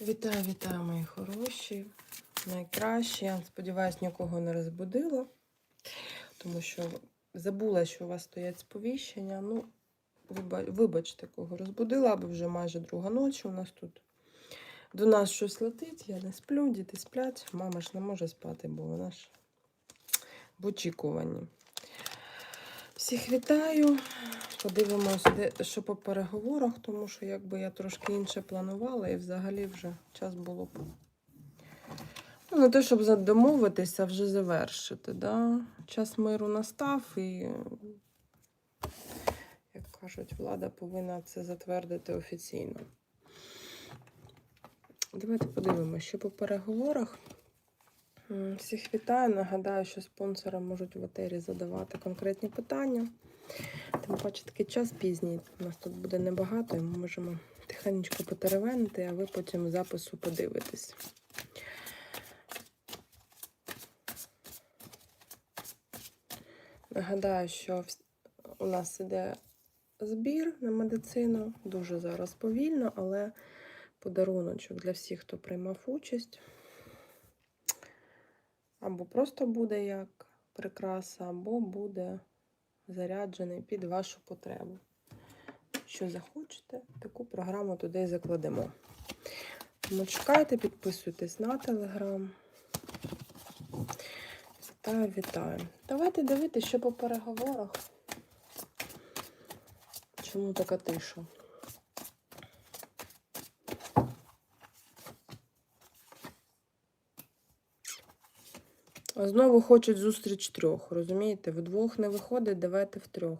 Вітаю, вітаю, мої хороші. Найкраще. Я сподіваюсь, нікого не розбудила, тому що забула, що у вас стоять сповіщення. Ну, вибачте, кого розбудила, бо вже майже друга ночі у нас тут. До нас щось летить, я не сплю, діти сплять. Мама ж не може спати, бо вона ж в очікуванні. Всіх вітаю. Подивимось, де, що по переговорах, тому що якби я трошки інше планувала, і взагалі вже час було б. Ну, не те, щоб за- домовитися, а вже завершити. Да? Час миру настав, і, як кажуть, влада повинна це затвердити офіційно. Давайте подивимося, що по переговорах. Всіх вітаю. Нагадаю, що спонсори можуть в етері задавати конкретні питання. Тим паче такий час пізній. У нас тут буде небагато, і ми можемо тихенько потеревенити, а ви потім запису подивитесь. Нагадаю, що у нас іде збір на медицину. Дуже зараз повільно, але подаруночок для всіх, хто приймав участь. Або просто буде як прикраса, або буде заряджений під вашу потребу. Що захочете, таку програму туди закладемо. Тому чекайте, підписуйтесь на телеграм. Вітаю, вітаю. Давайте дивитися, що по переговорах. Чому така тиша? Знову хочуть зустріч трьох, розумієте? Вдвох не виходить, давайте втрьох.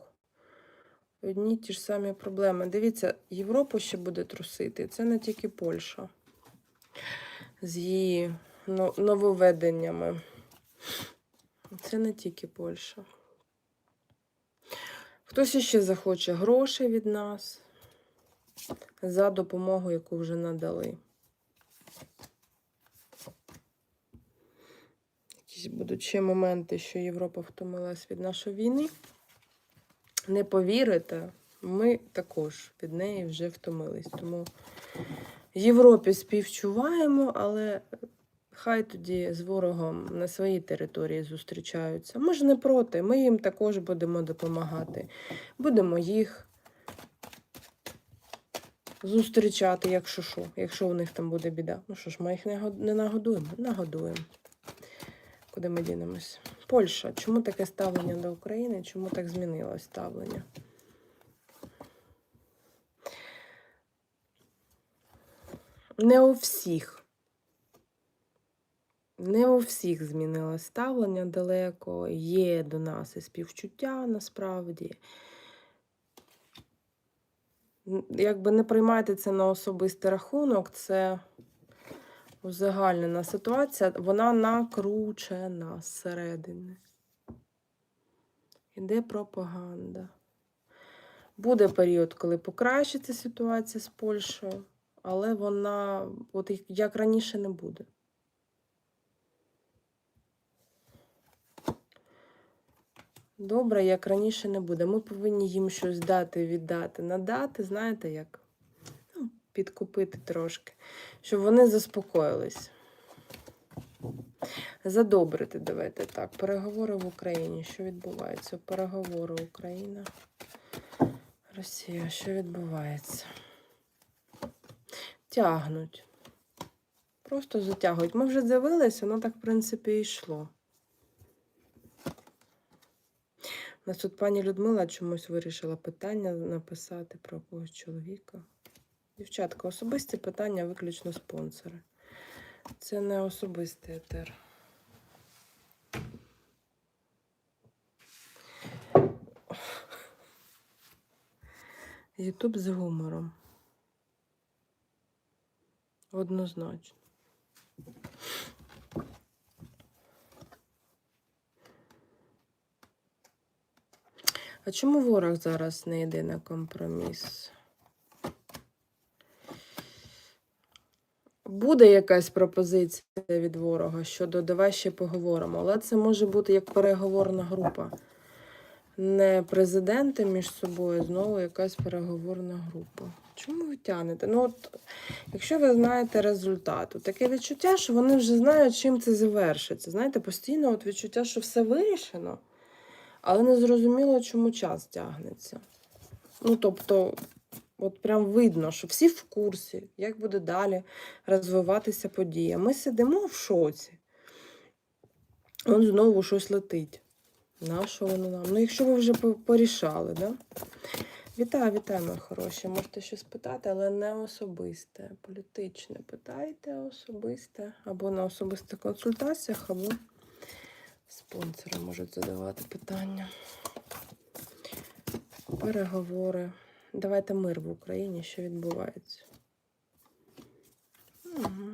Одні ті ж самі проблеми. Дивіться, Європу ще буде трусити. Це не тільки Польща з її но- нововведеннями. Це не тільки Польща. Хтось іще захоче грошей від нас за допомогу, яку вже надали. Якісь будуть ще моменти, що Європа втомилась від нашої війни. Не повірите, ми також від неї вже втомились. Тому Європі співчуваємо, але хай тоді з ворогом на своїй території зустрічаються. Ми ж не проти, ми їм також будемо допомагати. Будемо їх зустрічати, якщо що, якщо у них там буде біда. Ну що ж, ми їх не нагодуємо? Нагодуємо. Куди ми дінемось? Польща. Чому таке ставлення до України? Чому так змінилось ставлення? Не у всіх. Не у всіх змінилось ставлення далеко. Є до нас і співчуття насправді. Якби не приймайте це на особистий рахунок, це узагальнена ситуація, вона накручена зсередини. Іде пропаганда. Буде період, коли покращиться ситуація з Польщею, але вона, от як- раніше, не буде. Добре, як раніше не буде. Ми повинні їм щось дати, віддати, надати, знаєте, як підкупити трошки, щоб вони заспокоїлись. Задобрити, давайте так. Переговори в Україні. Що відбувається? Переговори Україна. Росія, що відбувається? Тягнуть. Просто затягують. Ми вже дивилися, воно так, в принципі, і йшло. У нас тут пані Людмила чомусь вирішила питання написати про якогось чоловіка. Дівчатка, особисті питання виключно спонсори. Це не особистий етер. Ютуб з гумором. Однозначно. А чому ворог зараз не йде на компроміс? Буде якась пропозиція від ворога щодо давай ще поговоримо, але це може бути як переговорна група. не президенти між собою, знову якась переговорна група. Чому ви тянете? Ну, от, якщо ви знаєте результат, таке відчуття, що вони вже знають, чим це завершиться. Знаєте, постійно от відчуття, що все вирішено, але не зрозуміло, чому час тягнеться. Ну, тобто, от прям видно, що всі в курсі, як буде далі розвиватися подія. Ми сидимо в шоці. Он знову щось летить. На що воно нам? Ну, якщо ви вже порішали, да? Вітаю, вітаю, мої хороші. Можете щось питати, але не особисте. Політичне питайте особисте. Або на особистих консультаціях, або спонсори можуть задавати питання. Переговори. Давайте мир в Україні, що відбувається. Угу.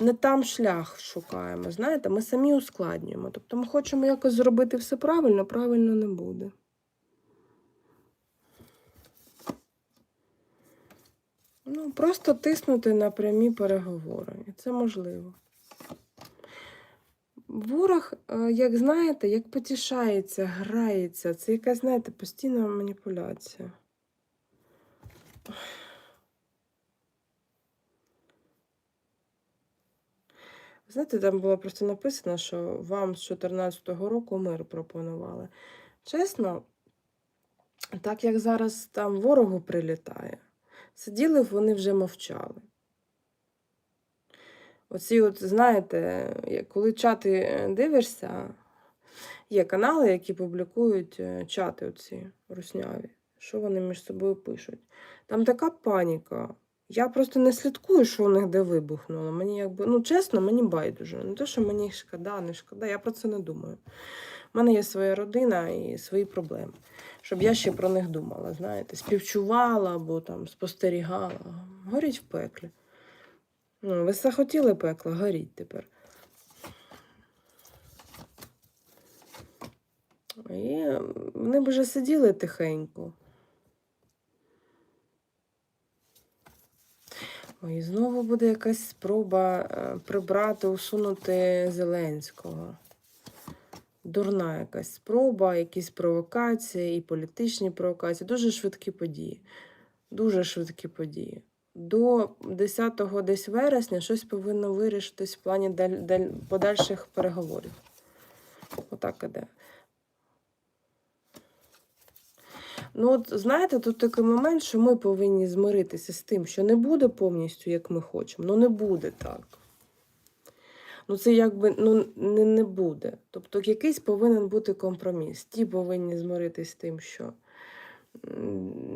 Не там шлях шукаємо. Знаєте, ми самі ускладнюємо. Тобто ми хочемо якось зробити все правильно, правильно не буде. Ну, просто тиснути на прямі переговори. І це можливо. Ворог, е, як знаєте, як потішається, грається. Це якась, знаєте, постійна маніпуляція. Знаєте, там було просто написано, що вам з 2014 року мир пропонували. Чесно, так як зараз там ворогу прилітає, сиділи вони вже мовчали. Оці, от, знаєте, коли чати е, дивишся, є канали, які публікують е, чати оці русняві, що вони між собою пишуть. Там така паніка. Я просто не слідкую, що у них де вибухнуло. Мені якби, ну чесно, мені байдуже. Не те, що мені шкода, не шкода, я про це не думаю. У мене є своя родина і свої проблеми. Щоб я ще про них думала, знаєте, співчувала або там спостерігала. Горіть в пеклі. Ну, ви захотіли пекла, горіть тепер. І вони б вже сиділи тихенько. Ой, знову буде якась спроба е, прибрати, усунути Зеленського. Дурна якась спроба, якісь провокації і політичні провокації. Дуже швидкі події. Дуже швидкі події. До 10 десь вересня щось повинно вирішитись в плані даль- даль- подальших переговорів. Отак іде. Ну, от знаєте, тут такий момент, що ми повинні змиритися з тим, що не буде повністю, як ми хочемо. Ну, не буде так. Ну, це якби ну, не, не буде. Тобто, якийсь повинен бути компроміс. Ті повинні змиритися з тим, що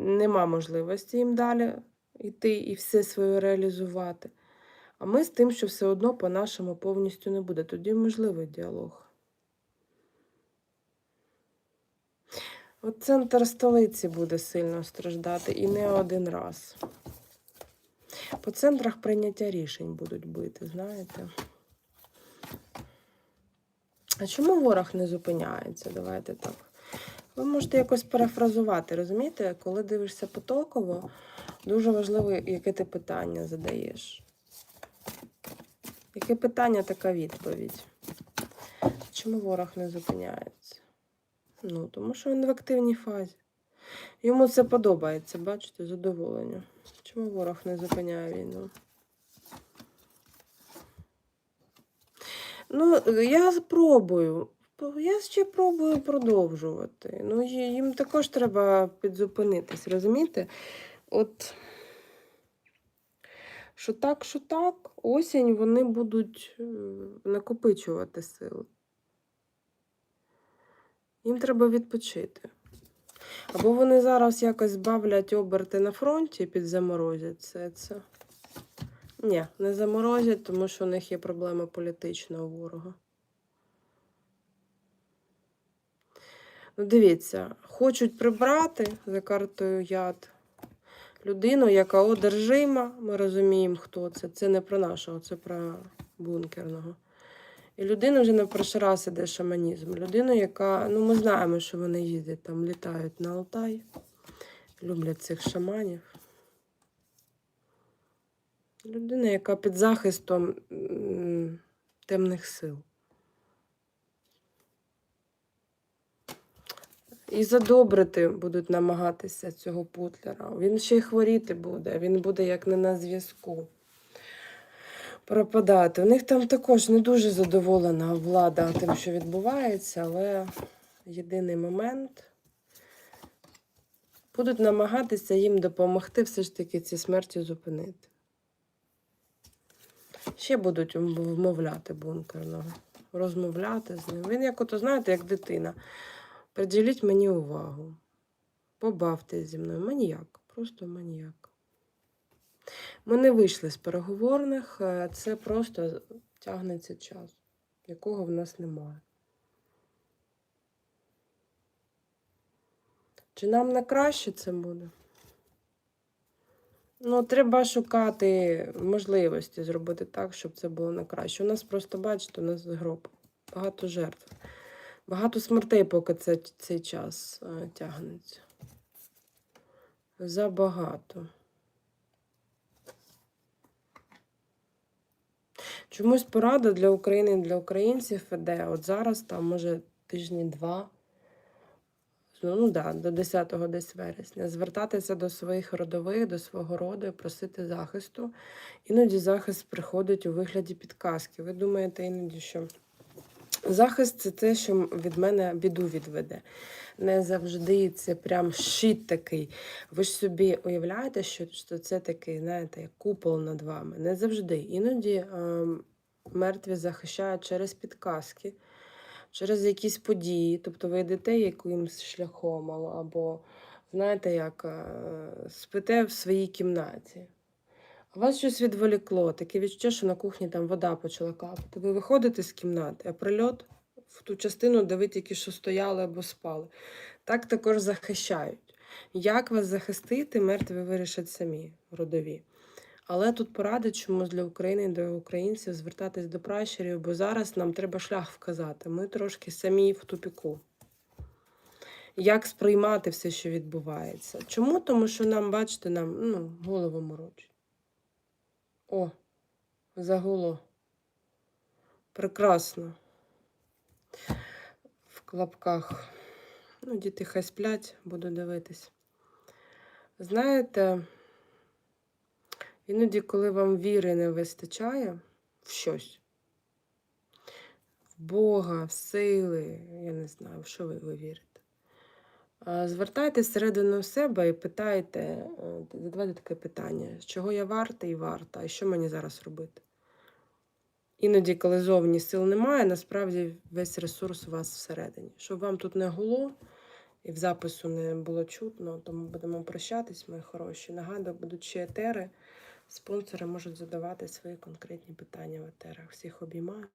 нема можливості їм далі йти і все своє реалізувати. А ми з тим, що все одно по-нашому повністю не буде. Тоді можливий діалог. От центр столиці буде сильно страждати і не один раз. По центрах прийняття рішень будуть бити, знаєте. А чому ворог не зупиняється? Давайте так. Ви можете якось перефразувати, розумієте? Коли дивишся потоково, дуже важливо, яке ти питання задаєш. Яке питання, така відповідь. Чому ворог не зупиняється? Ну, тому що він в активній фазі. Йому це подобається, бачите, задоволення. Чому ворог не зупиняє війну? Ну, я спробую. Я ще пробую продовжувати. Ну, їм також треба підзупинитись, розумієте? От, що так, що так, осінь вони будуть е, накопичувати сили. Їм треба відпочити. Або вони зараз якось збавлять оберти на фронті, підзаморозять все це. Ні, не заморозять, тому що у них є проблема політичного ворога. Ну, дивіться, хочуть прибрати за картою яд людину, яка одержима. Ми розуміємо, хто це. Це не про нашого, це про бункерного. І людина вже не перший раз іде шаманізм. Людина, яка, ну ми знаємо, що вони їздять там, літають на Алтай, люблять цих шаманів. Людина, яка під захистом темних сил. І задобрити будуть намагатися цього путлера. Він ще й хворіти буде, він буде як не на зв'язку. Пропадати. У них там також не дуже задоволена влада тим, що відбувається, але єдиний момент будуть намагатися їм допомогти все ж таки ці смерті зупинити. Ще будуть вмовляти бункерного, розмовляти з ним. Він як ото, знаєте, як дитина. Приділіть мені увагу. Побавтесь зі мною. Маніяк, просто маніяк. Ми не вийшли з переговорних, е, це просто тягнеться час, якого в нас немає. Чи нам на краще це буде? Ну, треба шукати можливості зробити так, щоб це було на краще. У нас просто, бачите, у нас гроб. Багато жертв. Багато смертей, поки це, цей час е, тягнеться. Забагато. Чомусь порада для України і для українців іде. От зараз, там, може, тижні два, ну, ну да, до 10-го десь вересня, звертатися до своїх родових, до свого роду і просити захисту. Іноді захист приходить у вигляді підказки. Ви думаєте іноді, що захист це те, що від мене біду відведе. Не завжди це прям щит такий. Ви ж собі уявляєте, що, це такий, знаєте, як купол над вами. Не завжди. Іноді е, мертві захищають через підказки, через якісь події. Тобто ви йдете якимось шляхом, або, знаєте, як е, спите в своїй кімнаті. Вас щось відволікло, таке відчуття, що на кухні там вода почала капати. Ви виходите з кімнати, а прильот в ту частину, де ви тільки що стояли або спали. Так також захищають. Як вас захистити, мертві вирішать самі родові. Але тут поради чомусь для України для українців звертатись до пращурів, бо зараз нам треба шлях вказати. Ми трошки самі в тупіку. Як сприймати все, що відбувається? Чому? Тому що нам, бачите, нам ну, голову морочить. О, загуло. Прекрасно. В клапках. Ну, діти хай сплять, буду дивитись. Знаєте, іноді, коли вам віри не вистачає в щось, в Бога, в сили, я не знаю, в що ви, ви вірите. А, Звертайтесь всередину себе і питайте, е, задавайте таке питання, чого я варта і варта, і що мені зараз робити? Іноді, коли зовні сил немає, насправді весь ресурс у вас всередині. Щоб вам тут не гуло і в запису не було чутно, тому будемо прощатись, мої хороші. Нагадую, будуть ще етери. Спонсори можуть задавати свої конкретні питання в етерах. Всіх обіймаю.